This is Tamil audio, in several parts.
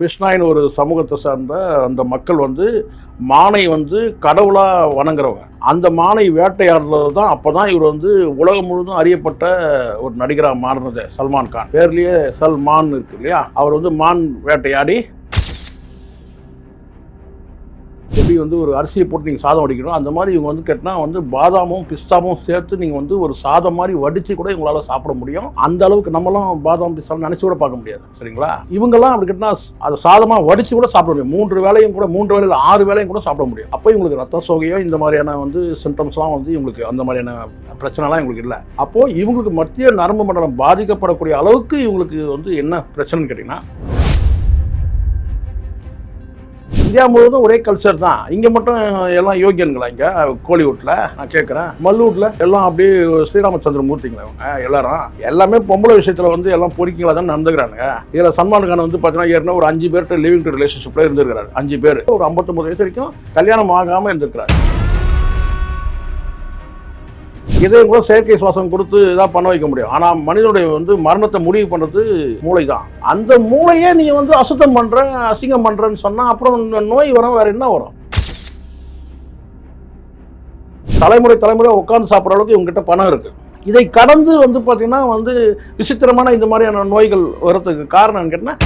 கிருஷ்ணாயின் ஒரு சமூகத்தை சார்ந்த அந்த மக்கள் வந்து மானை வந்து கடவுளாக வணங்குறவங்க. அந்த மானை வேட்டையாடுறது தான் அப்போ தான் இவர் வந்து உலகம் முழுவதும் அறியப்பட்ட ஒரு நடிகராக மாறினது சல்மான் கான். பேர்லேயே சல்மான் இருக்கு இல்லையா? அவர் வந்து மான் வேட்டையாடி வந்து ஒரு அரிசியை போட்டு நீங்கள் சாதம் வடிக்கணும். அந்த மாதிரி இவங்க வந்து கேட்டால் வந்து பாதாமும் பிஸ்தாமும் சேர்த்து நீங்கள் வந்து ஒரு சாதம் மாதிரி வடித்து கூட இவங்களால் சாப்பிட முடியும். அந்த அளவுக்கு நம்மளும் பாதாம் பிஸ்தா நினச்சி கூட பார்க்க முடியாது. சரிங்களா? இவங்கெல்லாம் அப்படி கேட்டினா அதை சாதமாக வடித்து கூட சாப்பிட முடியும். மூன்று வேலையும் கூட மூன்று வேலையில் ஆறு வேலையும் கூட சாப்பிட முடியும். அப்போ இவங்களுக்கு ரத்த சோகையோ இந்த மாதிரியான வந்து சிம்டம்ஸ்லாம் வந்து இவங்களுக்கு அந்த மாதிரியான பிரச்சனைலாம் இவங்களுக்கு இல்லை. அப்போது இவங்களுக்கு மத்திய நரம்பு மண்டலம் பாதிக்கப்படக்கூடிய அளவுக்கு இவங்களுக்கு வந்து என்ன பிரச்சனைன்னு கேட்டிங்கன்னா இந்தியா முழுவதும் ஒரே கல்ச்சர் தான். இங்கே மட்டும் எல்லாம் யோகியன்களா இங்கே? கோலிவுட்டில் நான் கேட்குறேன் மல்லூட்டில் எல்லாம் அப்படியே ஸ்ரீராமச்சந்திர மூர்த்திங்களா இவங்க? எல்லாரும். எல்லாமே பொம்பளை விஷயத்தில் வந்து எல்லாம் பொறிக்கிங்களா தான் நடந்துக்கிறானுங்க. இதில் சல்மான் கான் வந்து பார்த்தீங்கன்னா ஏற்கனவே ஒரு அஞ்சு பேர்கிட்ட லிவிங் டு ரிலேஷன்ஷிப்பில் இருந்திருக்கிறாரு. அஞ்சு பேர். ஒரு ஐம்பத்தொம்பது வயசு வரைக்கும் கல்யாணம் ஆகாமல் இருந்திருக்கிறாரு. இதையும் கூட செயற்கை சுவாசம் கொடுத்து இதாக பண்ண வைக்க முடியும். ஆனால் மனிதனுடைய வந்து மரணத்தை முடிவு பண்ணுறது மூளை தான் அந்த மூளையே நீ வந்து அசுத்தம் பண்ணுற அசிங்கம் பண்ணுறேன்னு சொன்னால் அப்புறம் நோய் வரும் வேற என்ன வரும்? தலைமுறை தலைமுறை உட்காந்து சாப்பிட்ற அளவுக்கு இவங்ககிட்ட பணம் இருக்கு. இதை கடந்து வந்து பார்த்தீங்கன்னா வந்து விசித்திரமான இந்த மாதிரியான நோய்கள் வர்றதுக்கு காரணம் கேட்டால்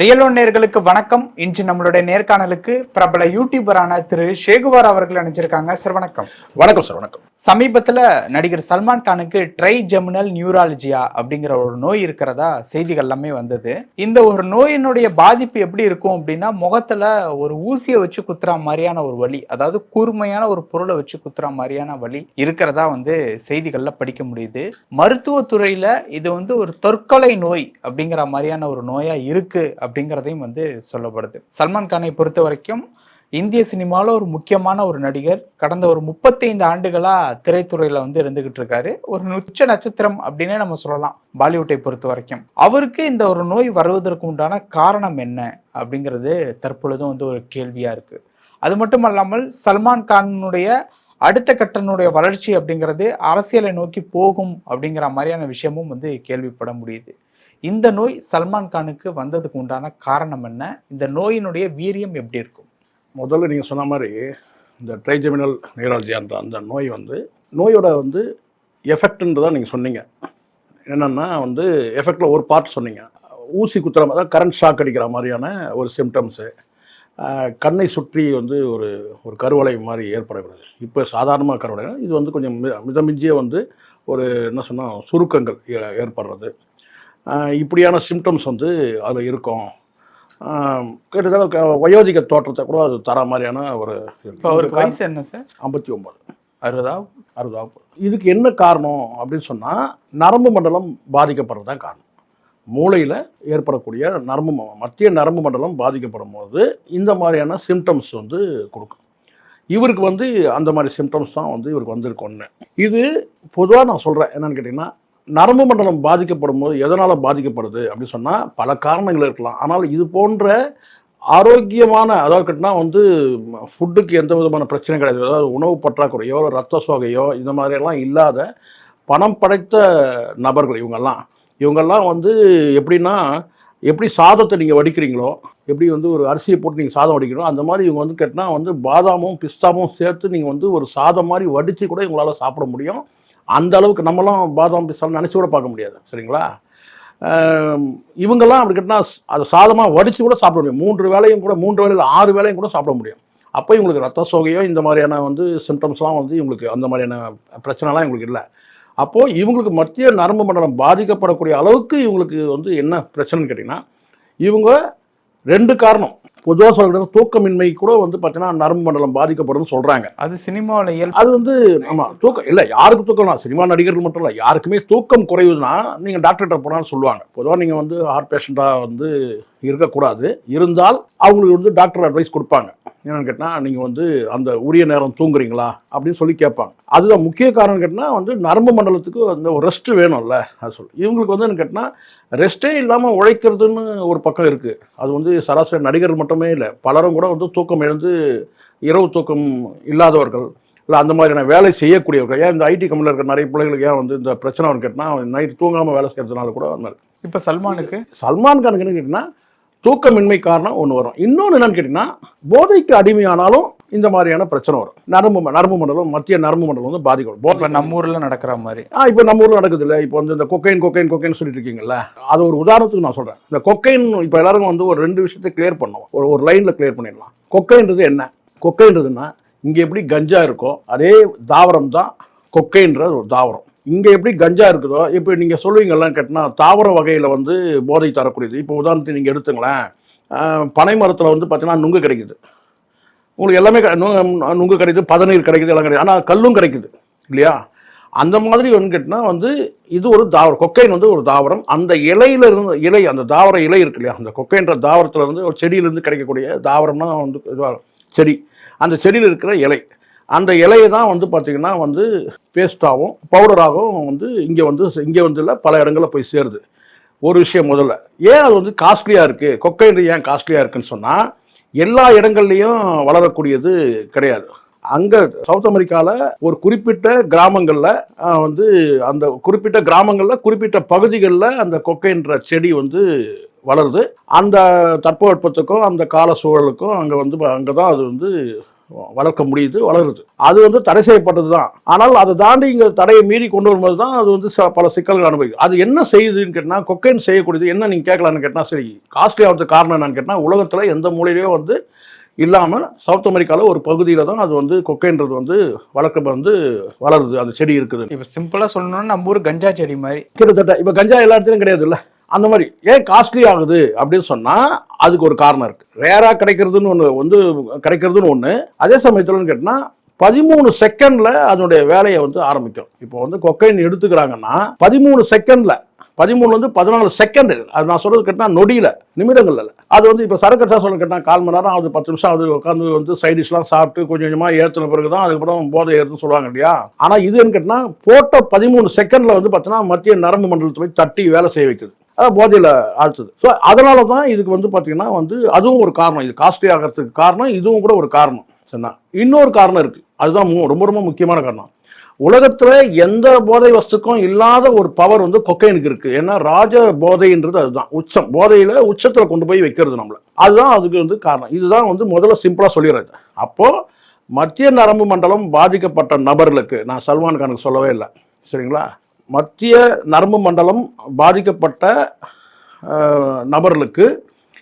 ரியல் ஒன் நேர்களுக்கு வணக்கம். இன்று நம்மளுடைய நேர்காணலுக்கு பிரபல யூடியூபரான திரு ஷேகுவார் அவர்கள் அணிஞ்சிருக்காங்க சார் வணக்கம். வணக்கம் சார் வணக்கம். சமீபத்துல நடிகர் சல்மான் கானுக்கு ட்ரை ஜெமினல் நியூராலஜியா அப்படிங்கிற ஒரு நோய் இருக்கிறதா செய்திகள் எல்லாமே வந்தது. இந்த ஒரு நோயினுடைய பாதிப்பு எப்படி இருக்கும் அப்படின்னா முகத்துல ஒரு ஊசியை வச்சு குத்துற மாதிரியான ஒரு வலி அதாவது கூர்மையான ஒரு பொருளை வச்சு குத்துற மாதிரியான வலி இருக்கிறதா வந்து செய்திகள்ல படிக்க முடியுது. மருத்துவத்துறையில இது வந்து ஒரு தற்கொலை நோய் அப்படிங்கிற மாதிரியான ஒரு நோயா இருக்கு அப்படிங்கிறதையும் வந்து சொல்லப்படுது. சல்மான் கானை பொறுத்த வரைக்கும் இந்திய சினிமாவில் ஒரு முக்கியமான ஒரு நடிகர். கடந்த ஒரு முப்பத்தைந்து ஆண்டுகளாக திரைத்துறையில் வந்து இருந்துகிட்டு இருக்காரு. ஒரு உச்ச நட்சத்திரம் அப்படின்னே நம்ம சொல்லலாம் பாலிவுட்டை பொறுத்த வரைக்கும் அவருக்கு இந்த ஒரு நோய் வருவதற்கு உண்டான காரணம் என்ன அப்படிங்கிறது தற்பொழுதும் வந்து ஒரு கேள்வியாக இருக்குது அது மட்டும் அல்லாமல் சல்மான் கானுடைய அடுத்த கட்டனுடைய வளர்ச்சி அப்படிங்கிறது அரசியலை நோக்கி போகும் அப்படிங்கிற மாதிரியான விஷயமும் வந்து கேள்விப்பட முடியுது. இந்த நோய் சல்மான் கானுக்கு வந்ததுக்கு உண்டான காரணம் என்ன? இந்த நோயினுடைய வீரியம் எப்படி இருக்கும்? முதல்ல நீங்கள் சொன்ன மாதிரி இந்த ட்ரைஜெமினல் நியூராலஜி அந்த அந்த நோய் வந்து நோயோட வந்து எஃபெக்ட்ன்றதான் நீங்கள் சொன்னீங்க. என்னென்னா வந்து எஃபெக்டில் ஒரு பார்ட் சொன்னீங்க. ஊசி குத்துற மாதிரி அதாவது கரண்ட் ஷாக் அடிக்கிற மாதிரியான ஒரு சிம்டம்ஸு கண்ணை சுற்றி வந்து ஒரு ஒரு கருவளை மாதிரி ஏற்படக்கூடாது. இப்போ சாதாரணமாக கருவளை இது வந்து கொஞ்சம் மி- மிதமிஞ்சிய வந்து ஒரு என்ன சொன்னால் சுருக்கங்கள் ஏ- ஏற்படுறது. இப்படியான சிம்டம்ஸ் வந்து அதில் இருக்கும். கிட்டத்தட்ட வயோதிக தோற்றத்தை கூட அது தர மாதிரியான ஒரு இப்போ வயசு என்ன சார்? ஐம்பத்தி ஒம்பது அறுபதா அறுபதாவது. இதுக்கு என்ன காரணம் அப்படின்னு சொன்னால் நரம்பு மண்டலம் பாதிக்கப்படுறது தான் காரணம். மூளையில் ஏற்படக்கூடிய நரம்பு மத்திய நரம்பு மண்டலம் பாதிக்கப்படும் போது இந்த மாதிரியான சிம்டம்ஸ் வந்து கொடுக்கும். இவருக்கு வந்து அந்த மாதிரி சிம்டம்ஸ் தான் வந்து இவருக்கு வந்திருக்கு ஒன்று இது பொதுவாக நான் சொல்கிறேன் என்னன்னு கேட்டிங்கன்னா நரம்பு மண்டலம் பாதிக்கப்படும் போது எதனால் பாதிக்கப்படுது அப்படின்னு சொன்னால் பல காரணங்கள் இருக்கலாம். ஆனால் இது போன்ற ஆரோக்கியமான அதாவது கேட்டினா வந்து ஃபுட்டுக்கு எந்த விதமான பிரச்சனையும் கிடையாது. அதாவது உணவு பற்றாக்குறையோ ரத்த சோகையோ இந்த மாதிரியெல்லாம் இல்லாத பணம் படைத்த நபர்கள் இவங்கெல்லாம். இவங்கெல்லாம் வந்து எப்படின்னா எப்படி சாதத்தை நீங்கள் வடிக்கிறீங்களோ எப்படி வந்து ஒரு அரிசியை போட்டு நீங்கள் சாதம் வடிக்கிறோம் அந்த மாதிரி இவங்க வந்து கேட்டினா வந்து பாதாமும் பிஸ்தாமும் சேர்த்து நீங்கள் வந்து ஒரு சாதம் மாதிரி வடித்து கூட இவங்களால் சாப்பிட முடியும். அந்த அளவுக்கு நம்மலாம் பாதாம் பிஸ்தா நினச்சி கூட பார்க்க முடியாது சரிங்களா? இவங்கெல்லாம் அப்படி கேட்டினா அதை சாதமாக வடித்து கூட சாப்பிட முடியும். மூன்று வேலையும் கூட மூன்று வேலையில் ஆறு வேலையும் கூட சாப்பிட முடியும். அப்போ இவங்களுக்கு ரத்த சோகையோ இந்த மாதிரியான வந்து சிம்டம்ஸ்லாம் வந்து இவங்களுக்கு அந்த மாதிரியான பிரச்சனைலாம் இவங்களுக்கு இல்லை. அப்போது இவங்களுக்கு மத்திய நரம்பு மண்டலம் பாதிக்கப்படக்கூடிய அளவுக்கு இவங்களுக்கு வந்து என்ன பிரச்சனைன்னு கேட்டிங்கன்னா இவங்க ரெண்டு காரணம். பொதுவாக சொல்கிறது தூக்கமின்மை கூட வந்து பார்த்தீங்கன்னா நரம்பு மண்டலம் பாதிக்கப்படும்னு சொல்கிறாங்க அது சினிமாவில் இயல்பு அது வந்து ஆமாம் தூக்கம் இல்லை யாருக்கு தூக்கம்? சினிமா நடிகர்கள் மட்டும் இல்லை யாருக்குமே தூக்கம் குறைவுதுன்னா நீங்கள் டாக்டர்கிட்ட போனாலும் சொல்லுவாங்க. பொதுவாக நீங்கள் வந்து ஹார்ட் பேஷண்ட்டாக வந்து இருக்கக்கூடாது. இருந்தால் அவங்களுக்கு வந்து டாக்டர் அட்வைஸ் கொடுப்பாங்க. என்னன்னு கேட்டால் நீங்கள் வந்து அந்த உரிய நேரம் தூங்குறீங்களா? அப்படின்னு சொல்லி கேட்பாங்க. அதுதான் முக்கிய காரணம் கேட்டால் வந்து நரம்பு மண்டலத்துக்கு அந்த ஒரு ரெஸ்ட் வேணும்ல அது சொல்லு. இவங்களுக்கு வந்து என்ன கேட்டால் ரெஸ்ட்டே இல்லாமல் உழைக்கிறதுன்னு ஒரு பக்கம் இருக்குது அது வந்து சராசரி நடிகர் மட்டுமே இல்லை. பலரும் கூட வந்து தூக்கம் எழுந்து இரவு தூக்கம் இல்லாதவர்கள் இல்லை அந்த மாதிரியான வேலை செய்யக்கூடியவர்கள். ஏன் இந்த ஐடி கம்பெனியில் இருக்கிற நிறைய பிள்ளைகளுக்கு ஏன் வந்து இந்த பிரச்சனை வரும்னு கேட்டால் நைட் தூங்காமல் வேலை செய்கிறதுனால கூட அந்த மாதிரி இப்ப சல்மானுக்கு? சல்மான் கானுக்கு என்ன கேட்டிங்கன்னா தூக்கமின்மை காரணம் ஒன்று வரும். இன்னொன்று என்னன்னு கேட்டிங்கன்னா போதைக்கு அடிமையானாலும் இந்த மாதிரியான பிரச்சனை வரும். நரம்பு நரம்பு மண்டலம் மத்திய நரம்பு மண்டலம் வந்து பாதிக்கும் போதை இப்ப நம்ம ஊர்ல நடக்கிற மாதிரி. ஆ இப்போ நம்ம ஊரில் நடக்குது இல்லை இப்போ வந்து இந்த கொக்கைன் கொக்கைன் கொக்கைன் சொல்லிட்டு இருக்கீங்கல்ல அது ஒரு உதாரணத்துக்கு நான் சொல்கிறேன் இந்த கொக்கைன் இப்போ எல்லாரும் வந்து ஒரு ரெண்டு விஷயத்தை கிளியர் பண்ணோம். ஒரு ஒரு லைனில் கிளியர் பண்ணிடலாம். கொக்கைன்றது என்ன? கொக்கைன்றதுன்னா இங்கே எப்படி கஞ்சா இருக்கோ அதே தாவரம் தான் கொக்கைன்ற ஒரு தாவரம். இங்கே எப்படி கஞ்சா இருக்குதோ இப்போ நீங்கள் சொல்லுவீங்கல்லாம் கேட்டினா தாவர வகையில் வந்து போதை தரக்கூடியது. இப்போ உதாரணத்துக்கு நீங்கள் எடுத்துங்களேன். பனை மரத்தில் வந்து பார்த்தீங்கன்னா நுங்கு கிடைக்குது. உங்களுக்கு எல்லாமே நுங்கு கிடைக்குது பதநீர் கிடைக்குது எல்லாம் கிடைக்குது. ஆனால் கல்லும் கிடைக்குது இல்லையா? அந்த மாதிரி வந்து கேட்டினா வந்து இது ஒரு தாவரம் கொக்கைன் வந்து ஒரு தாவரம். அந்த இலையில இருந்து இலை அந்த தாவர இலை இருக்கு இல்லையா? அந்த கொக்கைன்ற தாவரத்தில் இருந்து ஒரு செடியிலேருந்து கிடைக்கக்கூடிய தாவரம்னா வந்து செடி. அந்த செடியில் இருக்கிற இலை. அந்த இலையை தான் வந்து பார்த்திங்கன்னா வந்து பேஸ்ட்டாகவும் பவுடராகவும் வந்து இங்கே வந்து இங்கே வந்து இல்லை பல இடங்களில் போய் சேருது. ஒரு விஷயம் முதல்ல. ஏன் அது வந்து காஸ்ட்லியாக இருக்குது கொக்கைன் ஏன் காஸ்ட்லியாக இருக்குன்னு சொன்னால் எல்லா இடங்கள்லையும் வளரக்கூடியது கிடையாது. அங்கே சவுத் அமெரிக்காவில் ஒரு குறிப்பிட்ட கிராமங்களில் வந்து அந்த குறிப்பிட்ட கிராமங்களில் குறிப்பிட்ட பகுதிகளில் அந்த கொக்கைன்ற செடி வந்து வளருது. அந்த தட்பவெப்பத்துக்கும் அந்த கால சூழலுக்கும் அங்கே வந்து அங்கே தான் அது வந்து வளர்க்க முடியுது வளருது. அது வந்து தடை செய்யப்பட்டது தான் ஆனால் அதை தாண்டி இங்கே தடையை மீறி கொண்டு வரும்போது தான் அது வந்து ச- பல சிக்கல்கள் அனுபவிக்கும். அது என்ன செய்யுதுன்னு கேட்டால் கொக்கைன் செய்யக்கூடியது என்ன நீங்கள் கேட்கலான்னு கேட்டால் சரி காஸ்ட்லி ஆகிறதுக்கு காரணம் என்னன்னு கேட்டால் உலகத்தில் எந்த மூலையிலையும் வந்து இல்லாமல் சவுத் அமெரிக்காவில் ஒரு பகுதியில் தான் அது வந்து கொக்கைன்றது வந்து வளர்க்க வந்து வளருது. அந்த செடி இருக்குது. இப்ப சிம்பிளா சொல்லணும்னா நம்ம ஊர் கஞ்சா செடி மாதிரி. கிட்டத்தட்ட இப்போ கஞ்சா எல்லா இடத்துலையும் கிடையாது இல்லை அந்த மாதிரி ஏன் காஸ்ட்லி ஆகுது அப்படின்னு சொன்னால் அதுக்கு ஒரு காரணம் இருக்குது ரேராக கிடைக்கிறதுன்னு ஒன்று வந்து கிடைக்கிறதுன்னு ஒன்று அதே சமயத்தில்னு கேட்டால் பதிமூணு செகண்டில் அதனுடைய வேலையை வந்து ஆரம்பிக்கும். இப்போ வந்து கொக்கைன் எடுத்துக்கிறாங்கன்னா பதிமூணு செகண்டில் பதிமூணு வந்து பதினாலு செகண்ட் அது நான் சொல்றது கேட்டால் நொடியில் நிமிடங்கள்ல. அது வந்து இப்போ சரக்கட்டா சொல்ல கேட்டால் கால் மணி நேரம் ஆகுது பத்து நிமிஷம் அது உட்காந்து வந்து சைடிஷ்லாம் சாப்பிட்டு கொஞ்சம் கொஞ்சமாக ஏற்றின பிறகு தான் அதுக்கப்புறம் போதை ஏறுதுன்னு சொல்லுவாங்க இல்லையா? ஆனால் இது கேட்டால் போட்ட பதிமூணு செகண்டில் வந்து பார்த்தீங்கன்னா மத்திய நரம்பு மண்டலத்தை போய் தட்டி வேலை செய்ய வைக்குது. போதையில் ஆழ்த்துது. ஸோ அதனால தான் இதுக்கு வந்து பார்த்தீங்கன்னா வந்து அதுவும் ஒரு காரணம். இது காஸ்ட்லி ஆகிறதுக்கு காரணம் இதுவும் கூட ஒரு காரணம். சரிண்ணா? இன்னொரு காரணம் இருக்குது அதுதான் மு- ரொம்ப ரொம்ப முக்கியமான காரணம். உலகத்தில் எந்த போதை வஸ்துக்கும் இல்லாத ஒரு பவர் வந்து கொக்கைனுக்கு இருக்குது ஏன்னா ராஜ போதைன்றது அதுதான். உச்சம். போதையில் உச்சத்தில் கொண்டு போய் வைக்கிறது நம்மளை. அதுதான் அதுக்கு வந்து காரணம். இதுதான் வந்து முதல்ல சிம்பிளாக சொல்லிடுறது அப்போது மத்திய நரம்பு மண்டலம் பாதிக்கப்பட்ட நபர்களுக்கு நான் சல்மான் கானுக்கு சொல்லவே இல்லை. சரிங்களா? மத்திய நரம்பு மண்டலம் பாதிக்கப்பட்ட நபர்களுக்கு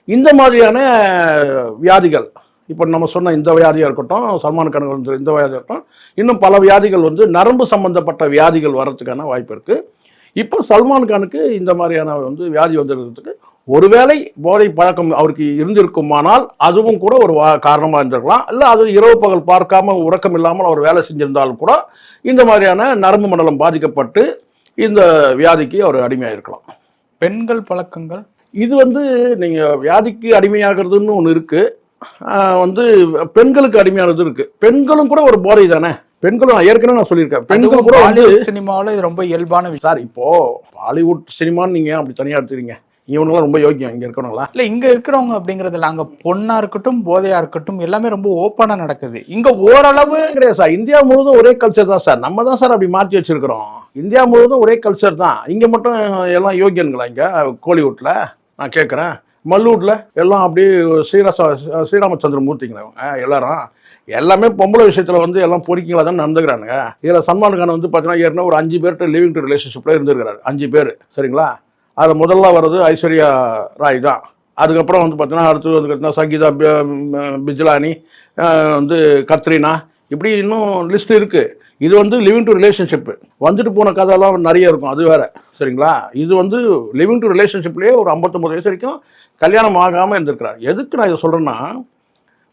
இந்த மாதிரியான வியாதிகள் இப்போ நம்ம சொன்ன இந்த வியாதியாக இருக்கட்டும் சல்மான் கான் வந்து இந்த வியாதியாக இருக்கட்டும் இன்னும் பல வியாதிகள் வந்து நரம்பு சம்பந்தப்பட்ட வியாதிகள் வர்றதுக்கான வாய்ப்பு இருக்குது இப்போ சல்மான் கானுக்கு இந்த மாதிரியான வந்து வியாதி வந்திருக்கிறதுக்கு ஒருவேளை போதை பழக்கம் அவருக்கு இருந்திருக்குமானால் அதுவும் கூட ஒரு வா காரணமாக இருந்திருக்கலாம். இல்லை அது இரவு பகல் பார்க்காம உறக்கம் இல்லாமல் அவர் வேலை செஞ்சிருந்தாலும் கூட இந்த மாதிரியான நரம்பு மண்டலம் பாதிக்கப்பட்டு இந்த வியாதிக்கு அவர் அடிமையாக இருக்கலாம். பெண்கள் பழக்கங்கள்? இது வந்து நீங்கள் வியாதிக்கு அடிமையாகிறதுன்னு ஒன்று இருக்குது வந்து பெண்களுக்கு அடிமையானது இருக்குது பெண்களும் கூட ஒரு போதை தானே? பெண்களும் ஏற்கனவே நான் சொல்லியிருக்கேன். பெண்கள் கூட பாலிவுட் சினிமாவில் இது ரொம்ப இயல்பான விஷயம். சார் இப்போ பாலிவுட் சினிமான்னு நீங்கள் அப்படி தனியாக எடுத்துக்கிறீங்க? இவனுங்களாம் ரொம்ப யோக்கியம் இங்கே இருக்கணுங்களா இல்ல இங்க இருக்கிறவங்க அப்படிங்கறதுல அங்க பொண்ணா இருக்கட்டும் போதையா இருக்கட்டும் எல்லாமே ரொம்ப ஓப்பனா நடக்குது. இங்க ஓரளவு கிடையாது சார். இந்தியா முழுவதும் ஒரே கல்ச்சர் தான் சார். நம்ம தான் சார் அப்படி மாற்றி வச்சிருக்கிறோம். இந்தியா முழுவதும் ஒரே கல்ச்சர் தான். இங்கே மட்டும் எல்லாம் யோகியன்களா இங்கே? கோலிவுட்டில் நான் கேட்குறேன் மல்லூட்டில் எல்லாம் அப்படியே ஸ்ரீராச ஸ்ரீராமச்சந்திர மூர்த்திங்களவங்க எல்லாரும். எல்லாமே பொம்பளை விஷயத்தில் வந்து எல்லாம் பொறிக்கிங்களா தான் நடந்துக்கிறானுங்க. இதில் சல்மான் கான் வந்து பார்த்தீங்கன்னா ஏற்கனவே ஒரு அஞ்சு பேர்கிட்ட லிவிங் டு ரிலேஷன்ஷிப்பில் இருந்திருக்கிறாரு. அஞ்சு பேர். சரிங்களா? அதில் முதல்ல வர்றது ஐஸ்வர்யா ராய் தான். அதுக்கப்புறம் வந்து பார்த்தீங்கன்னா அடுத்து வந்து பார்த்தீங்கன்னா சங்கீதா பிஜ்லானி வந்து கத்ரினா. இப்படி இன்னும் லிஸ்ட் இருக்குது இது வந்து லிவிங் டு ரிலேஷன்ஷிப்பு வந்துட்டு போன கதையெல்லாம் நிறைய இருக்கும் அது வேற. சரிங்களா? இது வந்து லிவிங் டு ரிலேஷன்ஷிப்லேயே ஒரு ஐம்பத்தொம்பது வயசு வரைக்கும் கல்யாணம் ஆகாமல் இருந்திருக்கிறார். எதுக்கு நான் இதை சொல்கிறேன்னா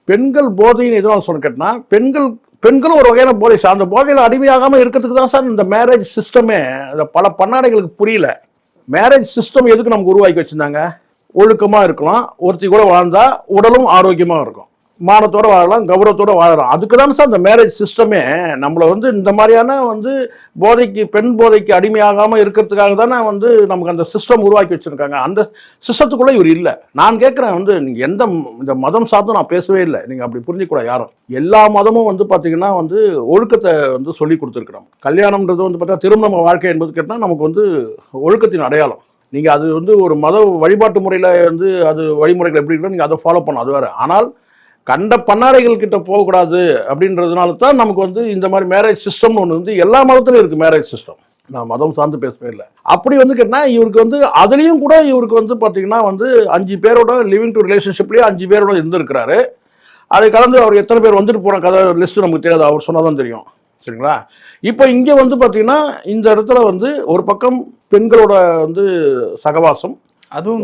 பெண்கள் போதைன்னு எதுவும் சொன்ன கேட்டால் பெண்கள் பெண்களும் ஒரு வகையான போதை சார். அந்த போதையில் அடிமையாகாமல் இருக்கிறதுக்கு தான் சார் இந்த மேரேஜ் சிஸ்டமே இந்த பல பன்னாடைகளுக்கு புரியல. மேரேஜ் சிஸ்டம் எதுக்கு நமக்கு உருவாக்கி வச்சுருந்தாங்க? ஒழுக்கமாக இருக்கலாம். ஒருத்தி கூட வாழ்ந்தால் உடலும் ஆரோக்கியமாக இருக்கும். மானத்தோட வாழலாம் கௌரவத்தோட வாழலாம். அதுக்கு தானே சார் அந்த மேரேஜ் சிஸ்டமே நம்மளை வந்து இந்த மாதிரியான வந்து போதைக்கு பெண் போதைக்கு அடிமையாகாமல் இருக்கிறதுக்காக தானே வந்து நமக்கு அந்த சிஸ்டம் உருவாக்கி வச்சுருக்காங்க. அந்த சிஸ்டத்துக்குள்ளே இவர் இல்லை. நான் கேட்குறேன் வந்து நீங்கள் எந்த இந்த மதம் சார்ந்தும் நான் பேசவே இல்லை. நீங்கள் அப்படி புரிஞ்சிக்கூட யாரும். எல்லா மதமும் வந்து பார்த்தீங்கன்னா வந்து ஒழுக்கத்தை வந்து சொல்லி கொடுத்துருக்குறோம் கல்யாணம்ன்றது வந்து பார்த்தா திருமண வாழ்க்கை என்பது கேட்டால் நமக்கு வந்து ஒழுக்கத்தின் அடையாளம். நீங்கள் அது வந்து ஒரு மத வழிபாட்டு முறையில் வந்து அது வழிமுறைகள் எப்படி இருக்கோ நீங்கள் அதை ஃபாலோ பண்ணணும். அது வேறு. ஆனால் கண்ட பண்ணாடைகள் கிட்ட போகக்கூடாது அப்படின்றதுனால தான் நமக்கு வந்து இந்த மாதிரி மேரேஜ் சிஸ்டம்னு ஒன்று வந்து எல்லா மதத்துலையும் இருக்குது மேரேஜ் சிஸ்டம் நான் மதம் சார்ந்து பேசவே இல்லை. அப்படி வந்து கேட்டால் இவருக்கு வந்து அதுலேயும் கூட இவருக்கு வந்து பார்த்தீங்கன்னா வந்து அஞ்சு பேரோட லிவிங் டு ரிலேஷன்ஷிப்லேயே அஞ்சு பேரோட இருந்திருக்கிறாரு. அதை கலந்து அவர் எத்தனை பேர் வந்துட்டு போன கதை லிஸ்ட்டு நமக்கு தெரியாது. அவர் சொன்னால் தான் தெரியும். சரிங்களா? இப்போ இங்கே வந்து பார்த்தீங்கன்னா இந்த இடத்துல வந்து ஒரு பக்கம் பெண்களோட வந்து சகவாசம் அதுவும்.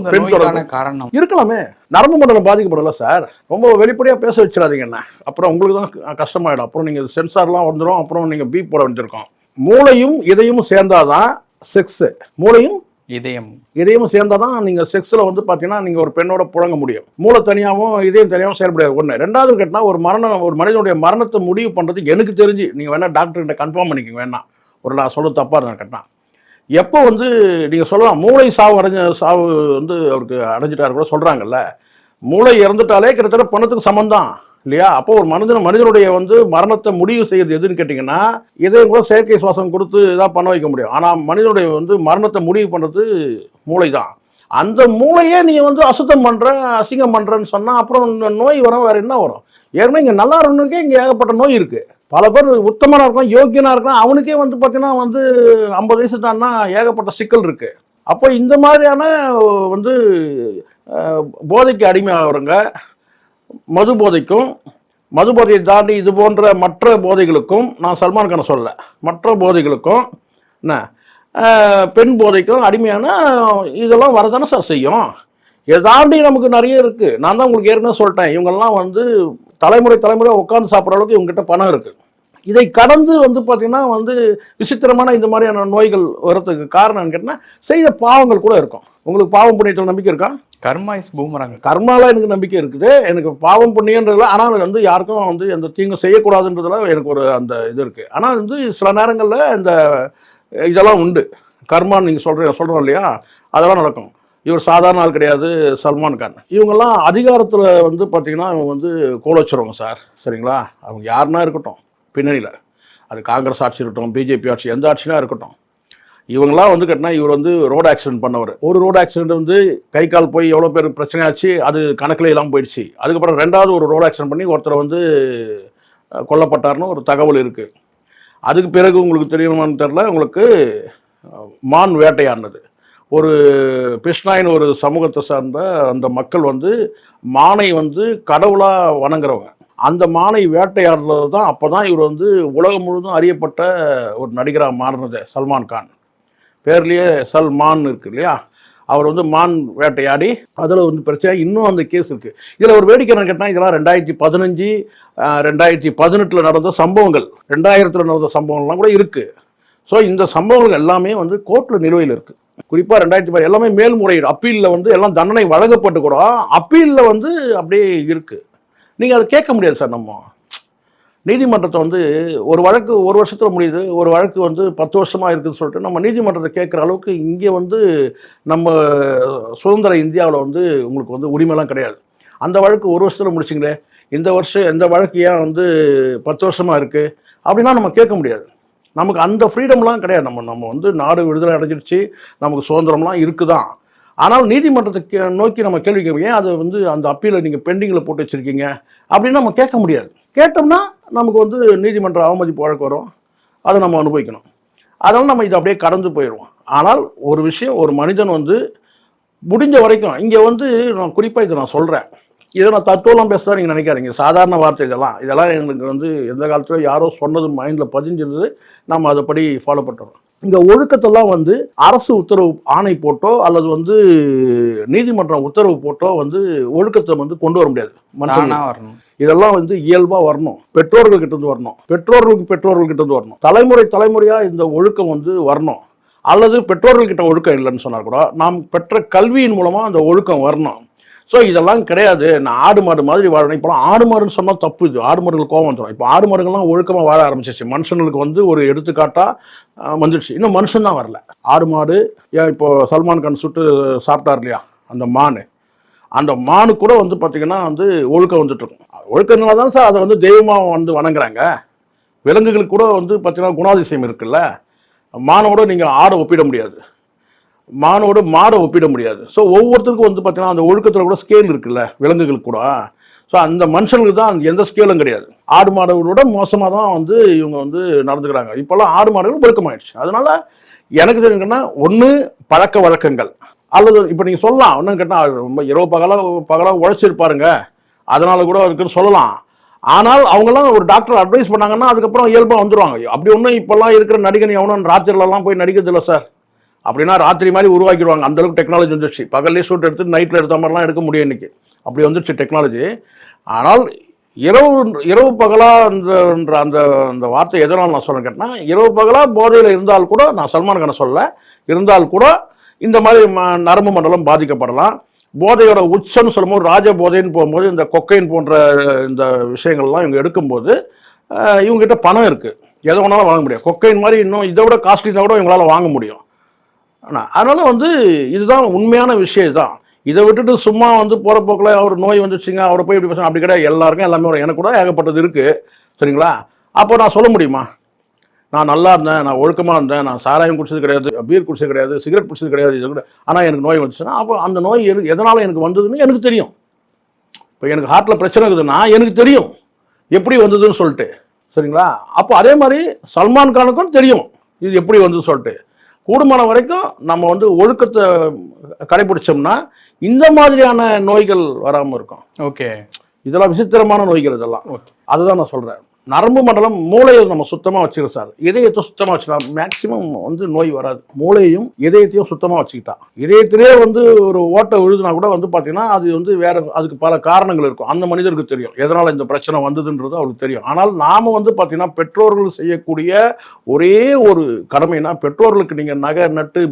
காரணம். இருக்கலாமே. நரம்பு மண்டலம் பாதிக்கப்படல சார். ரொம்ப வெளிப்படையாக பேச வச்சிடாதீங்க என்ன. அப்புறம் உங்களுக்கு தான் கஷ்டமாயிடும். அப்புறம் நீங்கள் சென்சார்லாம் வந்துடும் அப்புறம் நீங்கள் பீப் போட வேண்டியிருக்கோம். மூளையும் இதயமும் சேர்ந்தாதான் செக்ஸ் மூளையும் இதயம். இதயமும் சேர்ந்தாதான் நீங்கள் செக்ஸில் வந்து பார்த்தீங்கன்னா நீங்கள் ஒரு பெண்ணோட புழங்க முடியும். மூளை தனியாகவும் இதயம் தனியாகவும் செயல்படாது ஒன்று ரெண்டாவது கேட்டால் ஒரு மரணம் ஒரு மனிதனுடைய மரணத்தை முடிவு பண்ணுறதுக்கு எனக்கு தெரிஞ்சு நீங்கள் வேணால் டாக்டர்கிட்ட கன்ஃபார்ம் பண்ணிக்கோங்க வேணாம் ஒரு நான் சொல்ல தப்பாக இருந்தேன் கேட்டால் எப்போ வந்து நீங்கள் சொல்லலாம் மூளை சாவு அடைஞ்ச சாவு வந்து அவருக்கு அடைஞ்சிட்டாரு கூட சொல்கிறாங்கல்ல மூளை இறந்துட்டாலே கிட்டத்தட்ட பணத்துக்கு சமம்தான் இல்லையா? அப்போ ஒரு மனிதன் மனிதனுடைய வந்து மரணத்தை முடிவு செய்யறது எதுன்னு கேட்டிங்கன்னா இதையும் கூட செயற்கை சுவாசம் கொடுத்து இதாக பண்ண வைக்க முடியும். ஆனால் மனிதனுடைய வந்து மரணத்தை முடிவு பண்ணுறது மூளை தான் அந்த மூளையே நீங்கள் வந்து அசுத்தம் பண்ணுற அசிங்கம் பண்ணுறேன்னு சொன்னால் அப்புறம் இந்த நோய் வரும் வேறு என்ன வரும்? ஏற்கனவே இங்கே நல்லா இருக்கணுக்கே இங்கே ஏகப்பட்ட நோய் இருக்குது பல பேர் உத்தமனாக இருக்கலாம் யோக்கியனாக இருக்கலாம். அவனுக்கே வந்து பார்த்தீங்கன்னா வந்து ஐம்பது வயசு தான்னா ஏகப்பட்ட சிக்கல் இருக்குது அப்போ இந்த மாதிரியான வந்து போதைக்கு அடிமையாகிறவங்க மது போதைக்கும் மது போதையை தாண்டி இது போன்ற மற்ற போதைகளுக்கும் நான் சல்மான் கானை சொல்லலை மற்ற போதைகளுக்கும் என்ன பெண் போதைக்கும் அடிமையான இதெல்லாம் வரதானே சார் செய்யும். இதை தாண்டி நமக்கு நிறைய இருக்குது நான் தான் உங்களுக்கு ஏற்கனவே சொல்லிட்டேன். இவங்கெல்லாம் வந்து தலைமுறை தலைமுறை உட்காந்து சாப்பிட்ற அளவுக்கு இவங்ககிட்ட பணம் இருக்குது இதை கடந்து வந்து பார்த்தீங்கன்னா வந்து விசித்திரமான இந்த மாதிரியான நோய்கள் வரதுக்கு காரணம் கேட்டால் செய்த பாவங்கள் கூட இருக்கும். உங்களுக்கு பாவம் புண்ணியத்தில் நம்பிக்கை இருக்கா? கர்மா இஸ் பூமரங்க கர்மால எனக்கு நம்பிக்கை இருக்குது. எனக்கு பாவம் புண்ணியன்றதுல ஆனால் வந்து யாருக்கும் வந்து எந்த தீங்கும் செய்யக்கூடாதுன்றதுல எனக்கு ஒரு அந்த இது இருக்குது ஆனால் வந்து சில நேரங்களில் இந்த இதெல்லாம் உண்டு. கர்மான்னு நீங்கள் சொல்கிற சொல்கிறோம் இல்லையா? அதெல்லாம் நடக்கும். இவர் சாதாரண ஆள் கிடையாது சல்மான் கான். இவங்கெல்லாம் அதிகாரத்தில் வந்து பார்த்தீங்கன்னா இவங்க வந்து கோல் வச்சுருவாங்க சார். சரிங்களா? அவங்க யாருன்னா இருக்கட்டும் பின்னணியில். அது காங்கிரஸ் ஆட்சி இருக்கட்டும் பிஜேபி ஆட்சி எந்த ஆட்சினா இருக்கட்டும். இவங்கெல்லாம் வந்து கட்டினா இவர் வந்து ரோடு ஆக்சிடென்ட் பண்ணவர். ஒரு ரோடு ஆக்சிடென்ட் வந்து கை கால் போய் எவ்வளோ பேர் பிரச்சனையாச்சு அது கணக்கில் இல்லாமல் போயிடுச்சு. அதுக்கப்புறம் ரெண்டாவது ஒரு ரோடு ஆக்சிடென்ட் பண்ணி ஒருத்தர் வந்து கொல்லப்பட்டார்னு ஒரு தகவல் இருக்குது அதுக்கு பிறகு உங்களுக்கு தெரியுமான்னு தெரில உங்களுக்கு மான் வேட்டையாடினது. ஒரு கிருஷ்ணாயின் ஒரு சமூகத்தை சார்ந்த அந்த மக்கள் வந்து மானை வந்து கடவுளாக வணங்குறவங்க. அந்த மானை வேட்டையாடுறது தான் அப்போ தான் இவர் வந்து உலகம் முழுதும் அறியப்பட்ட ஒரு நடிகராக மாறினது சல்மான் கான். பேர்லேயே சல்மான் இருக்கு இல்லையா? அவர் வந்து மான் வேட்டையாடி அதில் வந்து பிரச்சனை. இன்னும் அந்த கேஸ் இருக்குது இதில் ஒரு வேடிக்கை என்ன கேட்டால் இதெல்லாம் ரெண்டாயிரத்தி பதினஞ்சு ரெண்டாயிரத்தி பதினெட்டில் நடந்த சம்பவங்கள். ரெண்டாயிரத்தில் நடந்த சம்பவங்கள்லாம் கூட இருக்குது ஸோ இந்த சம்பவங்கள் எல்லாமே வந்து கோர்ட்டில் நிலுவையில் இருக்குது குறிப்பாக ரெண்டாயிரத்தி பதி எல்லாமே மேல்முறையீடு அப்பீலில் வந்து எல்லாம் தண்டனை வழங்கப்பட்டு கூட அப்பீலில் வந்து அப்படியே இருக்குது நீங்கள் அதை கேட்க முடியாது சார் நம்ம. நீதிமன்றத்தை வந்து ஒரு வழக்கு ஒரு வருஷத்தில் முடியுது ஒரு வழக்கு வந்து பத்து வருஷமாக இருக்குதுன்னு சொல்லிட்டு நம்ம நீதிமன்றத்தை கேட்குற அளவுக்கு இங்கே வந்து நம்ம சுதந்திர இந்தியாவில் வந்து உங்களுக்கு வந்து உரிமைலாம் கிடையாது. அந்த வழக்கு ஒரு வருஷத்தில் முடிச்சிங்களே இந்த வருஷம் இந்த வழக்கு ஏன் வந்து பத்து வருஷமாக இருக்குது அப்படின்னா நம்ம கேட்க முடியாது. நமக்கு அந்த ஃப்ரீடம்லாம் கிடையாது. நம்ம நம்ம வந்து நாடு விடுதலை அடைஞ்சிருச்சு நமக்கு சுதந்திரம்லாம் இருக்குதான். ஆனால் நீதிமன்றத்தை நோக்கி நம்ம கேள்வி கேட்போம் ஏன் அதை வந்து அந்த அப்பீலை நீங்கள் பெண்டிங்கில் போட்டு வச்சுருக்கீங்க? அப்படின்னு நம்ம கேட்க முடியாது. கேட்டோம்னா நமக்கு வந்து நீதிமன்ற அவமதிப்பு வழக்கு வரும். அதை நம்ம அனுபவிக்கணும். அதனால் நம்ம இதை அப்படியே கடந்து போயிடுவோம். ஆனால் ஒரு விஷயம் ஒரு மனிதன் வந்து முடிஞ்ச வரைக்கும் இங்கே வந்து நான் குறிப்பாக இதை நான் சொல்கிறேன் இதை நான் தத்துவம்லாம் பேசுகிறா நீங்கள் நினைக்காதீங்க. சாதாரண வார்த்தை இதெல்லாம் இதெல்லாம் எனக்கு வந்து எந்த காலத்துல யாரோ சொன்னது மைண்டில் பதிஞ்சிருந்தது. நம்ம அதைப்படி ஃபாலோ பண்ணுறோம் இந்த ஒழுக்கத்தெல்லாம் வந்து அரசு உத்தரவு ஆணை போட்டோ அல்லது வந்து நீதிமன்றம் உத்தரவு போட்டோ வந்து ஒழுக்கத்தை வந்து கொண்டு வர முடியாது. வரணும். இதெல்லாம் வந்து இயல்பாக வரணும். பெற்றோர்கள் கிட்ட இருந்து வரணும். பெற்றோர்களுக்கு பெற்றோர்கள் கிட்ட இருந்து வரணும். தலைமுறை தலைமுறையாக இந்த ஒழுக்கம் வந்து வரணும். அல்லது பெற்றோர்கள்கிட்ட ஒழுக்கம் இல்லைன்னு சொன்னா கூட நாம் பெற்ற கல்வியின் மூலமா அந்த ஒழுக்கம் வரணும். ஸோ இதெல்லாம் கிடையாது. நான் ஆடு மாடு மாதிரி வாழணும் இப்போலாம் ஆடு மாடுன்னு சொன்னால் தப்பு இது. ஆடு மாடுகள் கோவம் வந்துடும் இப்போ ஆடு மாடுகள்லாம் ஒழுக்கமாக வாழ ஆரம்பிச்சிச்சு மனுஷனுக்கு வந்து ஒரு எடுத்துக்காட்டாக வந்துடுச்சு இன்னும் மனுஷன் தான் வரல. ஆடு மாடு ஏன் இப்போது சல்மான் கான் சுட்டு சாப்பிட்டார் இல்லையா? அந்த மான். அந்த மானு கூட வந்து பார்த்தீங்கன்னா வந்து ஒழுக்கம் வந்துட்டுருக்கும். இருக்கும் தான் சார் அதை வந்து தெய்வமாக வந்து வணங்குறாங்க. விலங்குகளுக்கு கூட வந்து பார்த்தீங்கன்னா குணாதிசயம் இருக்குல்ல. மானோட நீங்கள் ஆடை ஒப்பிட முடியாது. மானோட மாடை ஒப்பிட முடியாது. ஸோ ஒவ்வொருத்தருக்கும் வந்து பார்த்தீங்கன்னா அந்த ஒழுக்கத்தில் கூட ஸ்கேல் இருக்குல்ல விலங்குகளுக்கு கூட. ஸோ அந்த மனுஷனுக்கு தான் எந்த ஸ்கேலும் கிடையாது. ஆடு மாடுகளோட மோசமாக தான் வந்து இவங்க வந்து நடந்துக்கிறாங்க. இப்போல்லாம் ஆடு மாடுகள் ஒழுக்கமாயிடுச்சு அதனால எனக்கு தெரிஞ்சுக்கன்னா ஒன்று பழக்க வழக்கங்கள். அல்லது இப்போ நீங்கள் சொல்லலாம் ஒன்றும் கேட்டால் ரொம்ப இரவு பகலாக பகலாக உழைச்சிருப்பாருங்க. அதனால கூட இருக்குன்னு சொல்லலாம். ஆனால் அவங்கெல்லாம் ஒரு டாக்டர் அட்வைஸ் பண்ணாங்கன்னா அதுக்கப்புறம் இயல்பாக வந்துடுவாங்க அப்படி ஒன்றும் இப்போல்லாம் இருக்கிற நடிகன் எவனும் ராத்திரிலலாம் போய் நடிக்கிறது இல்லை சார் அப்படின்னா ராத்திரி மாதிரி உருவாக்கிடுவாங்க. அந்த அளவுக்கு டெக்னாலஜி வந்துருச்சு. பகல்லே ஷூட் எடுத்து நைட்டில் எடுத்த மாதிரிலாம் எடுக்க முடியும் இன்னைக்கு. அப்படி வந்துருச்சு டெக்னாலஜி ஆனால் இரவு இரவு பகலாக அந்த அந்த அந்த வார்த்தை எதனால் நான் சொல்ல கேட்டேன்னா இரவு பகலாக போதையில் இருந்தால் கூட நான் சல்மான் கானை சொல்ல இருந்தால் கூட இந்த மாதிரி ம- நரம்பு மண்டலம் பாதிக்கப்படலாம். போதையோட உச்சம்னு சொல்லும்போது ராஜ போதைன்னு போகும்போது இந்த கொக்கைன் போன்ற இந்த விஷயங்கள்லாம் இவங்க எடுக்கும்போது இவங்ககிட்ட பணம் இருக்குது எதை வேணாலும் வாங்க முடியும். கொக்கைன் மாதிரி இன்னும் இதை விட காஸ்ட்லினா கூட இவங்களால் வாங்க முடியும். ஆனால் அதனால வந்து இதுதான் உண்மையான விஷயம் தான். இதை விட்டுட்டு சும்மா வந்து போகிற போக்கில் அவர் நோய் வந்துச்சுங்க அவரை போய் இப்படி பேசணும் அப்படி கிடையாது. எல்லாருக்கும் எல்லாமே வரும் எனக்கு கூட ஏகப்பட்டது இருக்குது சரிங்களா? அப்போ நான் சொல்ல முடியுமா? நான் நல்லா இருந்தேன் நான் ஒழுக்கமாக இருந்தேன் நான் சாராயம் குடிச்சது கிடையாது பீர் குடிச்சது கிடையாது சிகரெட் குடிச்சது கிடையாது இது கூட. ஆனால் எனக்கு நோய் வந்துச்சுன்னா அப்போ அந்த நோய் எது எதனால் எனக்கு வந்ததுன்னு எனக்கு தெரியும். இப்போ எனக்கு ஹார்ட்டில் பிரச்சனை இருக்குதுன்னா எனக்கு தெரியும். எப்படி வந்ததுன்னு சொல்லிட்டு. சரிங்களா? அப்போ அதே மாதிரி சல்மான் கானுக்கும் தெரியும். இது எப்படி வந்ததுன்னு சொல்லிட்டு. கூடுமான வரைக்கும் நம்ம வந்து ஒழுக்கத்தை கடைபிடிச்சோம்னா இந்த மாதிரியான நோய்கள் வராமல் இருக்கும். ஓகே. இதெல்லாம் விசித்திரமான நோய்கள் இதெல்லாம். ஓகே. அதுதான் நான் சொல்கிறேன் நரம்பு மண்டலம் மூளையை நம்ம சுத்தமாக வச்சுக்கிறோம் சார். இதயத்தை சுத்தமாக வச்சுக்கலாம் மேக்சிமம் வந்து நோய் வராது. மூளையையும் இதயத்தையும் சுத்தமாக வச்சுக்கிட்டா. இதயத்திலே வந்து ஒரு ஓட்டை விழுதுனா கூட வந்து பார்த்தீங்கன்னா அது வந்து வேற அதுக்கு பல காரணங்கள் இருக்கும். அந்த மனிதருக்கு தெரியும். எதனால் இந்த பிரச்சனை வந்ததுன்றது அவருக்கு தெரியும். ஆனால் நாம் வந்து பார்த்தீங்கன்னா பெற்றோர்கள் செய்யக்கூடிய ஒரே ஒரு கடமைனா பெற்றோர்களுக்கு நீங்கள் நகை நட்டு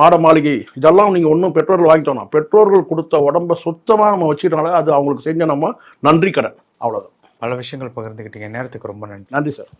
மாட மாளிகை இதெல்லாம் நீங்கள் ஒன்றும் பெற்றோர்கள் வாங்கிட்டோம்னா பெற்றோர்கள் கொடுத்த உடம்ப சுத்தமாக நம்ம வச்சுக்கிட்டனால அது அவங்களுக்கு செஞ்ச நம்ம நன்றி கடன். அவ்வளோதான் பல விஷயங்கள் பகிர்ந்துக்கிட்டீங்க நேரத்துக்கு ரொம்ப நன்றி. நன்றி சார்.